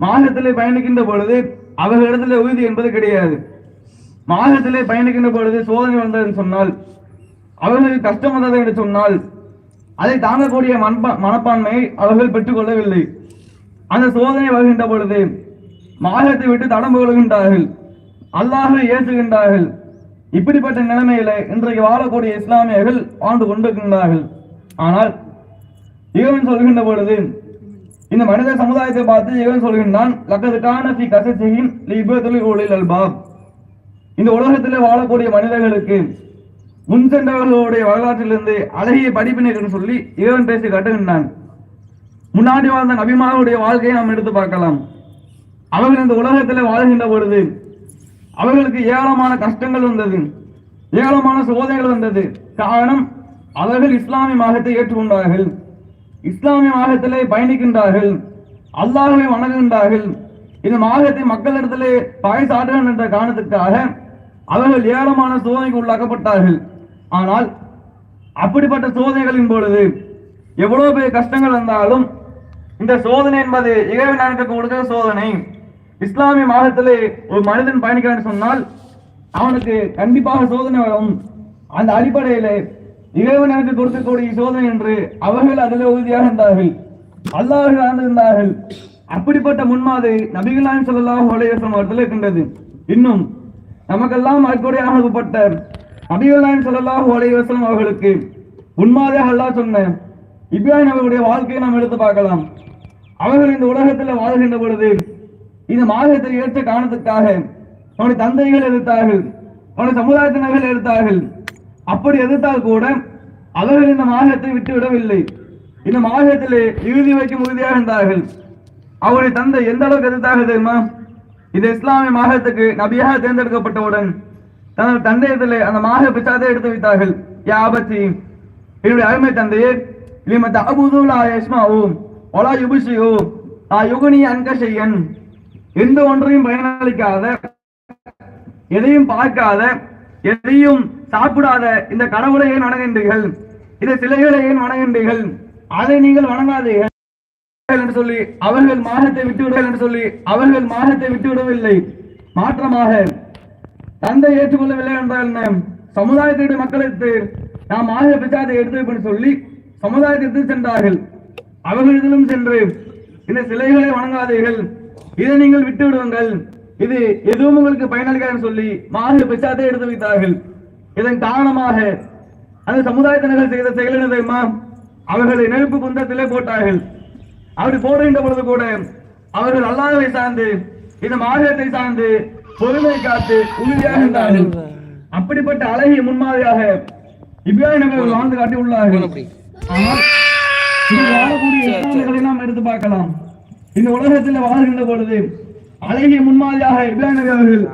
மார்க்கத்திலே பயணிக்கின்ற பொழுது அவர்களிடத்தில் உறுதி என்பது கிடையாது. மார்க்கத்திலே பயணிக்கின்ற பொழுது சோதனை வந்தது என்று சொன்னால் அவர்களுக்கு கஷ்டம் வந்தது என்று சொன்னால் அதை தாங்கக்கூடிய மண்பா- மனப்பான்மையை அவர்கள் பெற்றுக்கொள்ளவில்லை. அந்த சோதனை வருகின்ற பொழுது மார்க்கத்தை விட்டு தடம்பு கொள்கின்றார்கள் அல்லாஹை ஏற்றுகின்றார்கள் இப்படிப்பட்ட நிலைமையில இன்றைக்கு வாழக்கூடிய இஸ்லாமியர்கள் வாழ்ந்து கொண்டிருக்கின்றார்கள். ஆனால் இவன் சொல்கின்ற பொழுது இந்த மனித சமுதாயத்தை பார்த்து இவன் சொல்கின்றான் லக்கது காணத்தி கசசியின் லிபதுல் உலில் அல்பாப் இந்த உலகத்தில் வாழக்கூடிய மனிதர்களுக்கு முன் சென்றவர்களுடைய வரலாற்றிலிருந்து அழகிய படிப்பினைகள் சொல்லி இவன் பேசி கட்டுகின்றான். முன்னாடி வாழ்ந்த நபிமாவுடைய வாழ்க்கையை நாம் எடுத்து பார்க்கலாம். அவர்கள் இந்த உலகத்தில் வாழ்கின்ற பொழுது அவர்களுக்கு ஏராளமான கஷ்டங்கள் வந்தது ஏராளமான சோதனைகள் வந்தது. காரணம் அவர்கள் இஸ்லாமிய மார்க்கத்தை ஏற்றுக்கொண்டார்கள். இஸ்லாமிய மார்க்கத்திலே பயணிக்கின்றார்கள். அல்லாஹ்வை வணங்குகின்றார்கள். இந்த மார்க்கத்தை மக்களிடத்திலே பாய்சாட்டுகள் என்ற காரணத்துக்காக அவர்கள் ஏராளமான சோதனைக்கு உள்ளாக்கப்பட்டார்கள். ஆனால் அப்படிப்பட்ட சோதனைகளின் பொழுது எவ்வளவு பெரிய கஷ்டங்கள் வந்தாலும் இந்த சோதனை என்பது இறைவன் எனக்கு கொடுக்கிற சோதனை. இஸ்லாமிய மார்க்கத்திலே ஒரு மனிதன் பயணிக்கிறான்னு சொன்னால் அவனுக்கு கண்டிப்பாக சோதனை வரும். அந்த அடிப்படையிலே இறைவன் எனக்கு கொடுக்கக்கூடிய சோதனை என்று அவர்கள் அதில் உறுதியாக இருந்தார்கள். அல்லாஹர்கள் ஆண்டிருந்தார்கள் அப்படிப்பட்ட முன்மாதிரி நபிகளான் சொல்லலாம் அலைஹி அவர்கள் இருக்கின்றது. இன்னும் நமக்கெல்லாம் அற்புடையாக அனுப்பப்பட்ட நபிகளான் சொல்லலாம் அலைஹி அவர்களுக்கு உண்மாதையாக அல்லாஹ் சொன்ன இப்ராஹிம் அவர்களுடைய வாழ்க்கையை நாம் எடுத்து பார்க்கலாம். அவர்கள் இந்த உலகத்தில் வாழ்கின்ற பொழுது இந்த மாதத்தில் ஏற்ற காரணத்துக்காக அவனுடைய தந்தைகள் எதிர்த்தார்கள் அவனுடைய சமுதாயத்தினர்கள் எதிர்த்தார்கள் அப்படி எதிர்த்தால் கூட அவர்கள் இந்த மாநிலத்தை விட்டுவிடவில்லை இந்த மாநிலத்திலே இறுதி வைக்கும் உறுதியாக இருந்தார்கள். அவருடைய தந்தை எந்த அளவுக்கு எதிர்த்தாக தெரியுமா? இந்த இஸ்லாமிய மாகத்துக்கு நபியாக தேர்ந்தெடுக்கப்பட்டவுடன் தனது தந்தையத்திலே அந்த மாக பிசாத்தை எடுத்து வைத்தார்கள். யா ஆபத்தி என்னுடைய அருமை தந்தையே லிம தஅபுது லா யஸ்மாஉ வலா யுபசியு ஆ யுகனி அன்க செய்யன் எந்த ஒன்றையும் பயனளிக்காத எதையும் பார்க்காத எதையும் சாப்பிடாத இந்த கடவுளை ஏன் வணங்குகின்றீர்கள் இந்த சிலைகளை ஏன் வணங்குகின்றீர்கள் அதை நீங்கள் வணங்காதீர்கள் என்று சொல்லி அவர்கள் மாகத்தை விட்டுவிடுங்கள் என்று சொல்லி அவர்கள் மாகத்தை விட்டு விடவில்லை மாற்றமாக தந்தை ஏற்றுக்கொள்ளவில்லை என்றால் என்ன? சமுதாயத்தினுடைய மக்களுக்கு நாம் மாக பிச்சாதை எடுத்து வைப்பேன் சொல்லி சமுதாயத்திற்கு சென்றார்கள். அவர்களிடத்திலும் சென்று இந்த சிலைகளை வணங்காதீர்கள். இதை நீங்கள் விட்டு விடுங்கள் இது எதுவும் உங்களுக்கு பயனளிக்காதுன்னு சொல்லி மாறு பிச்சாதை எடுத்து வைத்தார்கள். இதன் காரணமாக அந்த சமுதாயத்தினர்கள் செய்த செயல் என்ன தெரியுமா? அவர்களை நெருப்பு குந்தத்திலே போட்டார்கள். அப்படி போடுகின்ற பொழுது கூட அவர்கள் அல்லாதவை சார்ந்து இந்த மாநிலத்தை சார்ந்து பொறுமை காத்து உறுதியாக இருந்தார்கள். அப்படிப்பட்ட அழகிய முன்மாதிரியாக இப்ராஹிம் நபர்கள் வாழ்ந்து காட்டி உள்ளார்கள். ஆனால் வாழக்கூடிய நாம் எடுத்து பார்க்கலாம். இந்த உலகத்தில் வாழ்கின்ற பொழுது அழகிய முன்மாதிரியாக இப்ராஹிம் நபி அவர்கள்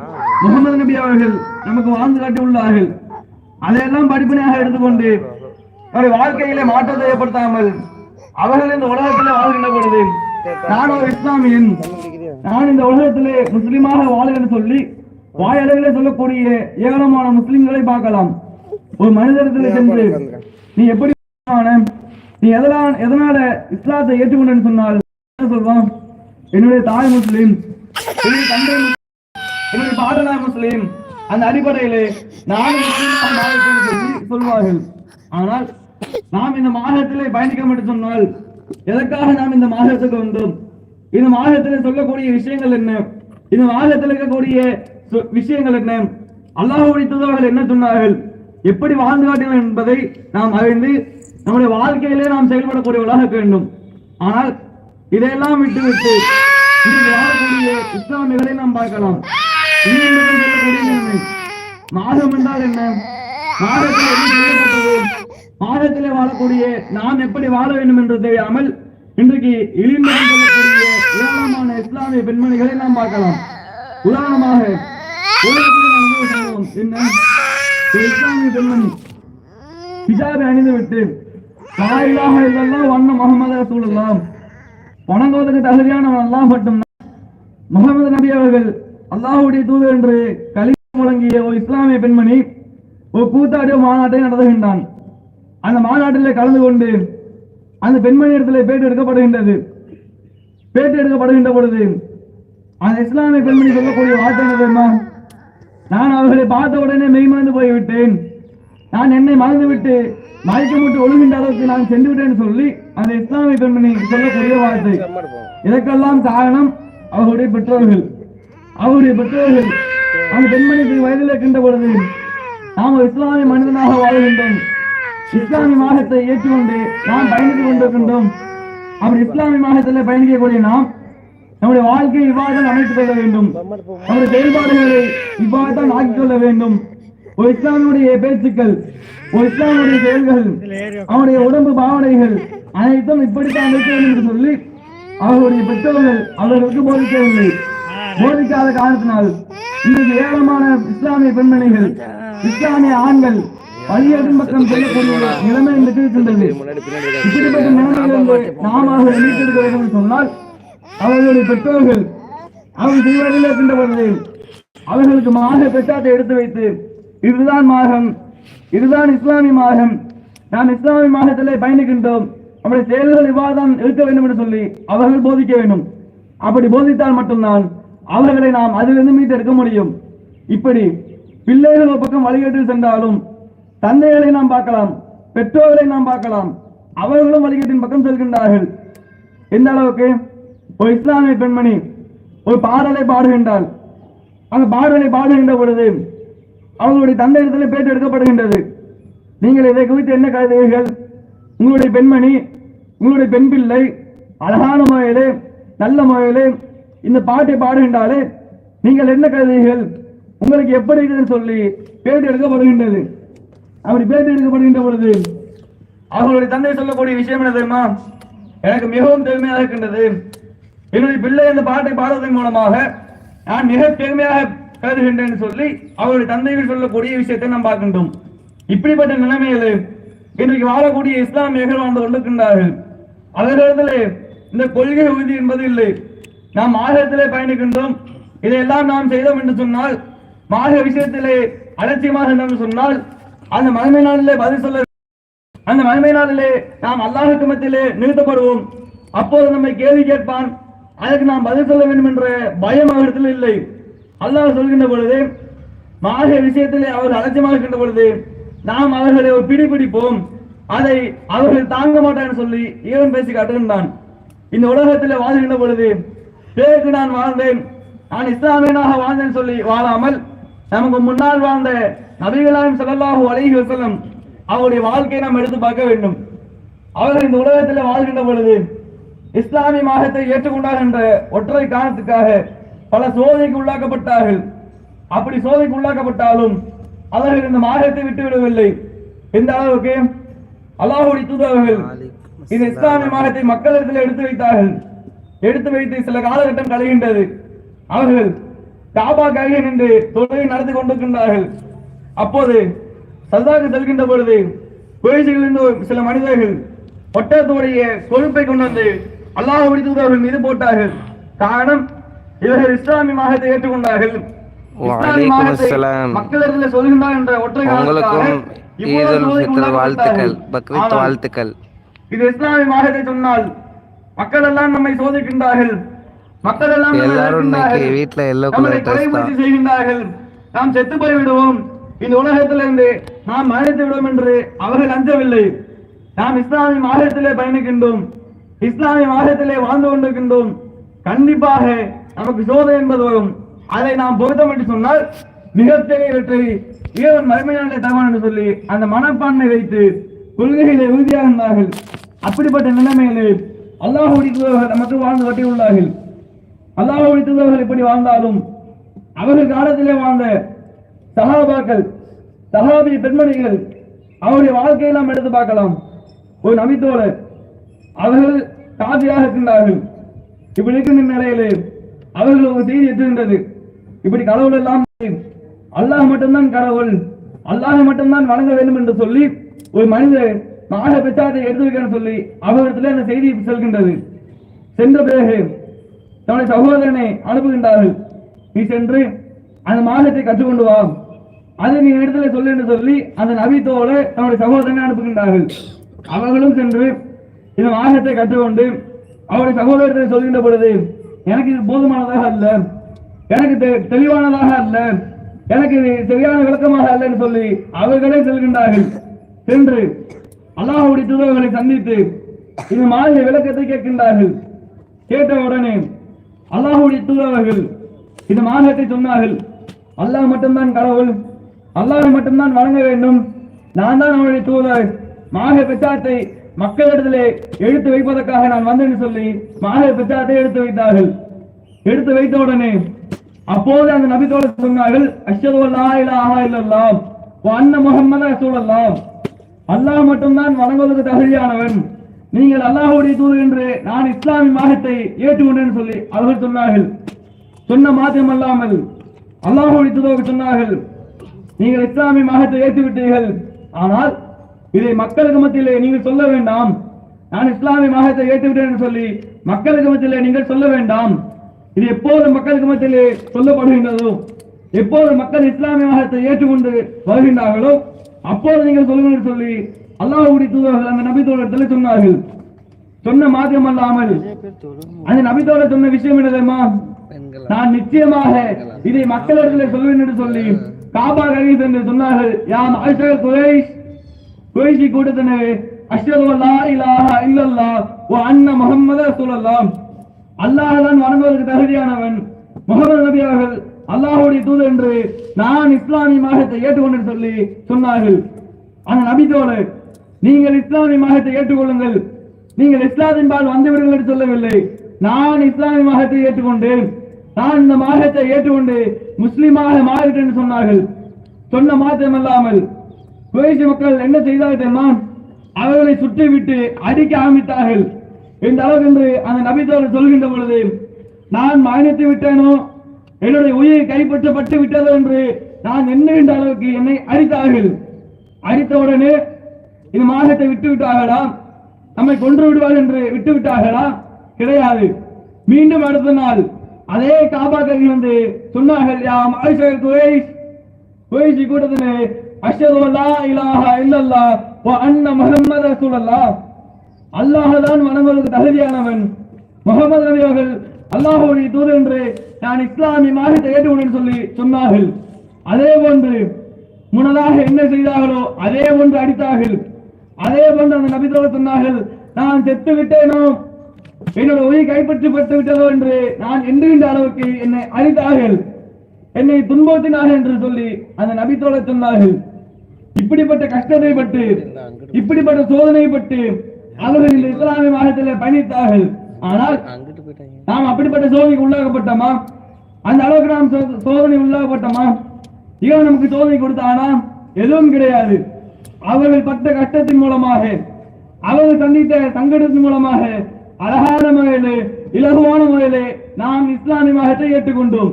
முகமது நபி அவர்கள் நமக்கு வாழ்ந்து காட்டி உள்ளார்கள். அதையெல்லாம் படிப்பினையாக எடுத்துக்கொண்டு அவருடைய வாழ்க்கையிலே மாற்றத்தை ஏற்படுத்தாமல் அவர்கள் இந்த உலகத்திலே வாழ்கின்ற பொழுது நான் ஒரு இஸ்லாமியன் நான் இந்த உலகத்திலே முஸ்லீமாக வாழ்கிறேன் சொல்லி வாயளவிலே சொல்லக்கூடிய ஏராளமான முஸ்லிம்களை பார்க்கலாம். ஒரு மனிதத்தில் சென்று நீ எப்படி நீ எதனால் எதனால இஸ்லாத்தை ஏற்றுக்கொண்டேன்னு சொன்னால் என்ன சொல்வான்? என்னுடைய தாய் முஸ்லீம் என்னுடைய பாடலா முஸ்லீம் அந்த அடிப்படையிலே நான் சொல்வார்கள். ஆனால் நாம் இந்த மாதத்திலே பயணிக்க என்று சொன்னால் எதற்காக நாம் இந்த மாதத்துக்கு வந்தோம்? இந்த மாதத்தில் சொல்லக்கூடிய விஷயங்கள் என்ன? இந்த மாதத்தில் இருக்கக்கூடிய விஷயங்கள் என்ன? அல்லாஹுடைய தூதர்கள் என்ன சொன்னார்கள்? எப்படி வாழ்ந்து காட்டினர் என்பதை நாம் அறிந்து நம்முடைய வாழ்க்கையிலே நாம் செயல்படக்கூடியவர்களாக இருக்க வேண்டும். ஆனால் இதையெல்லாம் விட்டுவிட்டு இஸ்லாமியர்களை நாம் பார்க்கலாம்? மாதம் என்றால் என்ன? மாதத்தில் மாதத்திலே வாழக்கூடிய நாம் எப்படி வாழ வேண்டும் என்று தெரியாமல் இன்றைக்கு இழிந்து சொல்லக்கூடிய ஏராளமான இஸ்லாமிய பெண்மணிகளை நாம் பார்க்கலாம். உதாரணமாக உலகத்தில் என்ன இஸ்லாமிய பெண்மணி ஹிஜாபை அணிந்துவிட்டு லாயிலாக இல்லைன்னா வண்ண முகமது சூழலாம் வணங்குவதற்கு தகுதியானவன் அல்லாஹ் மட்டும்தான் முகமது நபி அவர்கள் அல்லாஹ்வுடைய தூதர் என்று கலி முழங்கிய ஒரு இஸ்லாமிய பெண்மணி ஒரு கூத்தாடிய மாநாட்டை நடத்துகின்றான். அந்த மாநாட்டிலே கலந்து கொண்டு அந்த பெண்மணி இடத்துல பேட்டு எடுக்கப்படுகின்றது. பேட்டு எடுக்கப்படுகின்ற பொழுது அந்த இஸ்லாமிய பெண்மணி சொல்லக்கூடிய வார்த்தை என்ன தெரியுமா? நான் அவர்களை பார்த்த உடனே மெய்மறந்து போய்விட்டேன். நான் என்னை மறந்து விட்டு மயக்கமிட்டு ஒழுகின்ற அளவுக்கு நான் சென்று விட்டேன்னு சொல்லி அந்த இஸ்லாமிய பெண்மணி சொல்லக்கூடிய வார்த்தை. இதற்கெல்லாம் காரணம் அவருடைய பெற்றோர்கள். அவருடைய பெற்றோர்கள் அந்த பெண்மணிக்கு வயதில் இருக்கின்ற பொழுது நாம் இஸ்லாமிய மனிதனாக வாழ்கின்றோம். இஸ்லாமிய மாகத்தை ஏற்றுக்கொண்டு நாம் பயணித்துக் கொண்டிருக்கின்றோம். அப்படி இஸ்லாமிய மாகத்தில் பயணிக்கக்கூடிய நாம் நம்முடைய வாழ்க்கையை இவ்வாறு அமைத்துக் கொள்ள வேண்டும். நம்முடைய செயல்பாடுகளை இவ்வாறு தான் ஆக்கிக் கொள்ள வேண்டும். ஒரு இஸ்லாமியுடைய பேச்சுக்கள் ஒரு இஸ்லாமியுடைய செயல்கள் அவனுடைய உடம்பு பாவனைகள் அனைத்தும் இப்படித்தான் இருக்க வேண்டும் என்று சொல்லி அவர்களுடைய பெற்றோர்கள் அவர்களுக்கு போதிக்கவில்லை. போதிக்காத காரணத்தினால் இன்றைக்கு ஏராளமான இஸ்லாமிய பெண்மணிகள் இஸ்லாமிய ஆண்கள் பள்ளியின் பக்கம் செல்லக்கூடிய நிலைமை இன்றைக்கு இருக்கின்றது இப்படிப்பட்ட நிலைமையிலிருந்து நாம அவர்களை மீட்டெடுக்க வேண்டும் என்று சொன்னால் அவர்களுடைய பெற்றோர்கள் அவர்கள் செய்வதில் இருக்கின்ற பொழுது அவர்களுக்கு மாத பெற்றாத்தை எடுத்து வைத்து இதுதான் மாகம் இதுதான் இஸ்லாமிய மாகம் நாம் இஸ்லாமிய மாகத்திலே பயணிக்கின்றோம். நம்முடைய செயல்கள் இவ்வாறு இருக்க வேண்டும் என்று சொல்லி அவர்கள் போதிக்க வேண்டும். அப்படி போதித்தால் மட்டும்தான் அவர்களை நாம் அதிலிருந்து மீட்டெடுக்க முடியும். இப்படி பிள்ளைகள் ஒரு பக்கம் வழிகேட்டில் சென்றாலும் தந்தைகளை நாம் பார்க்கலாம் பெற்றோர்களை நாம் பார்க்கலாம் அவர்களும் வழிகேட்டின் பக்கம் செல்கின்றார்கள். எந்த அளவுக்கு? ஒரு இஸ்லாமிய பெண்மணி ஒரு பாடலை பாடுகின்றாள். அந்த பாடலை பாடுகின்ற பொழுது அவங்களுடைய தந்தையிடத்தில் பேட்டு எடுக்கப்படுகின்றது. நீங்கள் இதை குறித்து என்ன கருதுகிறீர்கள்? உங்களுடைய பெண்மணி உங்களுடைய பெண் பிள்ளை அழகான முறையிலே நல்ல முறையிலே இந்த பாட்டை பாடுகின்றாலே நீங்கள் என்ன கருதுகள் உங்களுக்கு எப்படி இருக்குதுன்னு சொல்லி பேட்டி எடுக்கப்படுகின்றது. அப்படி பேட்டி எடுக்கப்படுகின்ற பொழுது அவர்களுடைய தந்தை சொல்லக்கூடிய விஷயம் என்ன தெரியுமா? எனக்கு மிகவும் பெருமையாக இருக்கின்றது. என்னுடைய பிள்ளை அந்த பாட்டை பாடுவதன் மூலமாக நான் மிக பெருமையாக கருதுகின்றேன் சொல்லி அவருடைய தந்தைகள் சொல்லக்கூடிய விஷயத்தை நாம் பார்க்கின்றோம். இப்படிப்பட்ட நிலைமையில் இன்றைக்கு வாழக்கூடிய இஸ்லாமியர்கள் வாழ்ந்து கொண்டிருக்கின்றார்கள். அவர்களிடத்திலே இந்த கொள்கை உறுதி என்பது இல்லை. நாம் மார்க்கத்திலே பயணிக்கின்றோம். இதையெல்லாம் நாம் செய்தோம் என்று சொன்னால் மார்க விஷயத்திலே அலட்சியமாக என்று சொன்னால் அந்த மகிமை நாளிலே பதில் சொல்ல அந்த மகிமை நாளிலே நாம் அல்லாஹ் மத்தியிலே நிறுத்தப்படுவோம். அப்போது நம்மை கேள்வி கேட்பான் அதற்கு நாம் பதில் சொல்ல வேண்டும் என்ற பயம் அவரிடத்தில் இல்லை. அல்லாஹ் சொல்கின்ற பொழுது மாக விஷயத்திலே அவர் அலட்சியமாக இருக்கின்ற பொழுது நாம் அவர்களை ஒரு பிடிபிடிப்போம். அதை அவர்கள் தாங்க மாட்டான்னு சொல்லி இவன் பேசி காட்டுகின்றான். இந்த உலகத்தில் வாழ்கின்ற பொழுது பேருக்கு நான் வாழ்ந்தேன். நான் இஸ்லாமியனாக வாழ்ந்தேன் சொல்லி வாழாமல் நமக்கு முன்னால் வாழ்ந்த நபிகளாயும் ஸல்லல்லாஹு அலைஹி வசலம் அவருடைய வாழ்க்கையை நாம் எடுத்து பார்க்க வேண்டும். அவர்கள் இந்த உலகத்தில் வாழ்கின்ற பொழுது இஸ்லாமிய மாகத்தை ஏற்றுக்கொண்டார் என்ற ஒற்றை காரணத்துக்காக பல சோதனைக்கு உள்ளாக்கப்பட்டார்கள். அப்படி சோதனைக்கு உள்ளாக்கப்பட்டாலும் அவர்கள் இந்த மாகத்தை விட்டு விடவில்லை. எந்த அளவுக்கு? அல்லாஹுடைய தூதர்கள் இந்த இஸ்லாமிய மாகத்தை மக்களிடத்தில் எடுத்து வைத்தார்கள். எடுத்து வைத்து சில காலகட்டம் கழிகின்றது. அவர்கள் காபா கையை நின்று தொழிலை நடத்தி கொண்டிருக்கின்றார்கள். அப்போது சல்தாக்கு செல்கின்ற பொழுது குறைசிகள் இருந்து சில மனிதர்கள் ஒட்டகத்துடைய கொழுப்பை கொண்டு வந்து அல்லாஹ் தூதர்கள் மீது போட்டார்கள். காரணம் இவர்கள் இஸ்லாமிய மாகத்தை ஏற்றுக்கொண்டார்கள். உங்களுக்கும் ஈதுல் ஃபித்ர் வாழ்த்துக்கள். பக்ரீத் வாழ்த்துக்கள். இது இஸ்லாமிய மாகத்தை சொன்னால் மக்கள் எல்லாம் நம்மை சோதிக்கின்றார்கள். மக்கள் எல்லாம் எல்லாரும் இன்னைக்கு. வீட்ல எல்லோ நம்மளை கலர் ட்ரெஸ் கொலைமுயற்சி தான். செய்கின்றார்கள். நாம் செத்து போய் விடுவோம் இந்த உலகத்திலிருந்து நாம் மறைத்து விடுவோம் என்று அவர்கள் அஞ்சவில்லை. நாம் இஸ்லாமிய மார்க்கத்திலே பயணிக்கின்றோம். இஸ்லாமிய மார்க்கத்திலே வாழ்ந்து கொண்டிருக்கின்றோம். கண்டிப்பாக நமக்கு சோதனை என்பது வரும். அதை நாம் பொருத்தம் என்று சொன்னால் மிகப்பெரிய வெற்றி இறைவன் மறுமையான தகவல் என்று சொல்லி அந்த மனப்பான்மை வைத்து கொள்கைகளை உறுதியாக இருந்தார்கள். அப்படிப்பட்ட நிலைமையிலே அல்லாஹ் தூதர்கள் நமக்கு வாழ்ந்து கட்டியுள்ளார்கள். அல்லாஹ் தூதர்கள் இப்படி வாழ்ந்தாலும் அவர்கள் காலத்திலே வாழ்ந்த சகாபாக்கள் சகாபி பெண்மணிகள் அவருடைய வாழ்க்கையை நாம் எடுத்து பார்க்கலாம். ஒரு நபித்தோழர் அவர்கள் காதியாக இருக்கின்றார்கள். இப்படி இருக்கின்ற நிலையிலே அவர்கள் ஒரு செய்தி எட்டுகின்றது இப்படி கடவுள் எல்லாம் அல்லாஹ் மட்டும்தான் கடவுள். அல்லாஹ் மட்டும்தான் வணங்க வேண்டும் என்று சொல்லி ஒரு மனிதர் நாக பெற்றாத்தை எடுத்து வைக்கணும்னு சொல்லி அவரிடத்துல அந்த செய்தி செல்கின்றது. சென்ற பிறகு தன்னுடைய சகோதரனை அனுப்புகின்றார்கள். நீ சென்று அந்த மாதத்தை கற்றுக்கொண்டு வா. அதை நீ இடத்துல சொல்லு என்று சொல்லி அந்த நபித்தோடு தன்னுடைய சகோதரனை அனுப்புகின்றார்கள். அவர்களும் சென்று இந்த மாதத்தை கற்றுக்கொண்டு அவருடைய சகோதரத்தை சொல்கின்ற பொழுது எனக்கு இது போதுமானதாக அல்ல. எனக்கு தெ- தெளிவானதாக அல்ல. எனக்கு இது சரியான விளக்கமாக அல்லன்னு சொல்லி அவர்களே செல்கின்றார்கள். சென்று அல்லாஹுடைய தூதர்களை சந்தித்து இது மாதிரி விளக்கத்தை கேட்கின்றார்கள். கேட்ட உடனே அல்லாஹுடைய தூதர்கள் இந்த மார்க்கத்தை சொன்னார்கள். அல்லாஹ் மட்டும்தான் கடவுள். அல்லாஹ் மட்டும்தான் வழங்க வேண்டும். நான் தான் அவருடைய தூதர். மாக பிரச்சாரத்தை மக்களிடத்திலே எடுத்து வைப்பதற்காக நான் வந்தேன்னு சொல்லி மாக பிரச்சாரத்தை எடுத்து வைத்தார்கள். எடுத்து வைத்த உடனே அப்போது அந்த நபித்தோடு சொன்னார்கள் அஷ்ஹது அல்லா இலாஹா இல்லல்லாம் அண்ண அன்ன முஹம்மது அல்லாஹ் மட்டும்தான் வணங்குவதற்கு தகுதியானவன். நீங்கள் அல்லாஹுடைய தூது என்று நான் இஸ்லாமிய மாகத்தை ஏற்றுக்கொண்டேன் சொல்லி அவர்கள் சொன்னார்கள். சொன்ன மாத்திரம் அல்லாமல் அல்லாஹுடைய தூதருக்கு சொன்னார்கள் நீங்கள் இஸ்லாமிய மாகத்தை ஏற்றுவிட்டீர்கள். ஆனால் இதை மக்களுக்கு மத்தியிலே நீங்கள் சொல்ல வேண்டாம். நான் இஸ்லாமிய மாகத்தை ஏற்றுவிட்டேன் என்று சொல்லி மக்களுக்கு மத்தியிலே நீங்கள் சொல்ல வேண்டாம். இது எப்போது மக்களுக்கு மத்தியிலே சொல்லப்படுகின்றதோ எப்போது மக்கள் இஸ்லாமிய மதத்தை ஏற்றுக்கொண்டு வருகின்றார்களோ அப்போது நீங்கள் சொல்லுங்கள் சொல்லி அல்லாஹுடைய தூதர்கள் அந்த நபி தோழத்தில் சொன்னார்கள். சொன்ன மாத்திரம் அல்லாமல் அந்த நபி தோழர் சொன்ன விஷயம் என்ன தெரியுமா? நான் நிச்சயமாக இதை மக்களிடத்தில் சொல்வேன் என்று சொல்லி காபா கருவி என்று சொன்னார்கள். யாம் அஷ்ரல் குரேஷ் குரேஷி கூட்டத்தினரே அஷ்ரது அல்லா இலாஹா ஓ அண்ணா அன்ன முஹம்மது ரசூலுல்லாஹ். அல்லாஹதான் வணங்குவதற்கு தகுதியானவன் முகமது நபி அவர்கள் அல்லாஹுடைய தூதர் என்று நான் இஸ்லாமிய மாகத்தை ஏற்றுக்கொண்டு சொல்லி சொன்னார்கள். ஆனால் நபிதோடு நீங்கள் இஸ்லாமிய மாகத்தை ஏற்றுக்கொள்ளுங்கள். நீங்கள் இஸ்லாத்தின் பால் என்று சொல்லவில்லை. நான் இஸ்லாமிய மாகத்தை ஏற்றுக்கொண்டேன். நான் இந்த மாகத்தை ஏற்றுக்கொண்டு முஸ்லீமாக மாறிட்டேன் என்று சொன்னார்கள். சொன்ன மாத்திரமல்லாமல் குறைசி மக்கள் என்ன செய்தார்கள் தெரியுமா? அவர்களை சுற்றிவிட்டு அடிக்க ஆரம்பித்தார்கள். இந்த அளவுக்கு என்று அந்த நபித்தோடு சொல்கின்ற பொழுது நான் மயணித்து விட்டேனோ? என்னுடைய உயிரை கைப்பற்றப்பட்டு விட்டதோ என்று நான் எண்ணுகின்ற அளவுக்கு என்னை அடித்தார்கள். அரித்தவுடனே இந்த மாகத்தை விட்டு விட்டார்களா? நம்மை கொன்று விடுவார் என்று விட்டு விட்டார்களா? கிடையாது. மீண்டும் அடுத்த நாள் அதே காபாக்கள் வந்து சொன்னார்கள் யாம் ஆயிஷர் குறைஷ் குறைஷி கூட்டத்திலே அஷ்ஹது லா இலாஹா இல்லல்லா வ அன்ன முஹம்மது ரசூலுல்லாஹ். அல்லாஹ் தான் வணங்குவதற்கு தகுதியானவன் முகமது நபி அவர்கள் அல்லாஹுடைய தூது என்று நான் இஸ்லாமிய மார்க்கத்தை ஏற்றுக்கொண்டேன் சொல்லி சொன்னார்கள். அதே போன்று முன்னதாக என்ன செய்தார்களோ அதே போன்று அடித்தார்கள். அதே போன்று அந்த நபி தோழர் சொன்னார்கள் நான் செத்து விட்டேனோ? என்னோட உயிர் கைப்பற்றப்பட்டு விட்டதோ என்று நான் எண்ணுகின்ற அளவுக்கு என்னை அழித்தார்கள். என்னை துன்பத்தினார்கள் என்று சொல்லி அந்த நபி தோழர் சொன்னார்கள். இப்படிப்பட்ட கஷ்டத்தை பட்டு இப்படிப்பட்ட சோதனை பட்டு அவர்கள் இந்த இஸ்லாமிய மாதத்தில் பயணித்தார்கள். ஆனால் நாம் அப்படிப்பட்ட சோதனைக்கு உள்ளாகப்பட்டோமா அந்த அளவுக்கு நாம் சோதனை உள்ளாகப்பட்டோமா இவன் நமக்கு சோதனை கொடுத்தானா? எதுவும் கிடையாது. அவர்கள் பட்ட கஷ்டத்தின் மூலமாக அவர்கள் சந்தித்த சங்கடத்தின் மூலமாக அழகான முறையிலே இலகுவான முறையிலே நாம் இஸ்லாமிய மதத்தை ஏற்றுக்கொண்டோம்.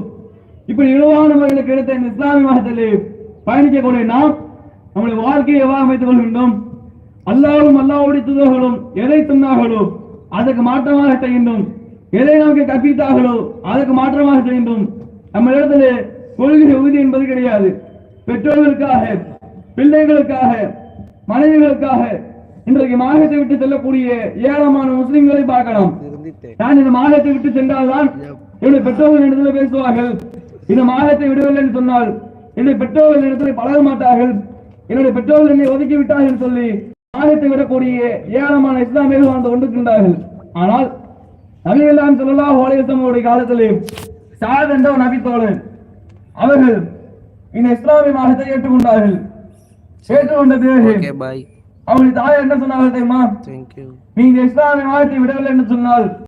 இப்படி இலகுவான முறையில் கிடைத்த இந்த இஸ்லாமிய மதத்திலே பயணிக்கக்கூடிய நாம் நம்முடைய வாழ்க்கையை எவ்வாறு அமைத்துக் கொள்கின்றோம்? அல்லாவும் அல்லாவுடைய தூதர்களும் எதை சொன்னார்களோ அதற்கு மாற்றமாக செய்கின்றோம். எதை நமக்கு கற்பித்தார்களோ அதற்கு மாற்றமாக செய்கின்றோம். நம்ம இடத்துல கொள்கை உறுதி என்பது கிடையாது. பெற்றோர்களுக்காக பிள்ளைகளுக்காக மனைவிகளுக்காக இன்றைக்கு மாகத்தை விட்டு செல்லக்கூடிய ஏராளமான முஸ்லிம்களை பார்க்கலாம். நான் இந்த மாகத்தை விட்டு சென்றால்தான் என்னுடைய பெற்றோர்கள் இடத்துல பேசுவார்கள். இந்த மாகத்தை விடவில்லை என்று சொன்னால் என்னுடைய பெற்றோர்கள் இடத்துல பழக மாட்டார்கள். என்னுடைய பெற்றோர்கள் என்னை ஒதுக்கி விட்டார்கள் சொல்லி மாகத்தை விடக்கூடிய ஏராளமான இஸ்லாமியர்கள் வாழ்ந்து கொண்டிருக்கின்றார்கள். ஆனால் நபிகள்லாம் சொல்லலாம் ஓலையத்தமுடைய காலத்திலே சாத் என்ற ஒரு நபித்தோழன் அவர்கள் இந்த இஸ்லாமிய மாகத்தை ஏற்றுக்கொண்டார்கள். ஏற்றுக்கொண்ட பிறகு அவருடைய தாயார் என்ன சொன்னார்கள் தெரியுமா? நீங்க இஸ்லாமிய மாகத்தை விடவில்லை என்று சொன்னால்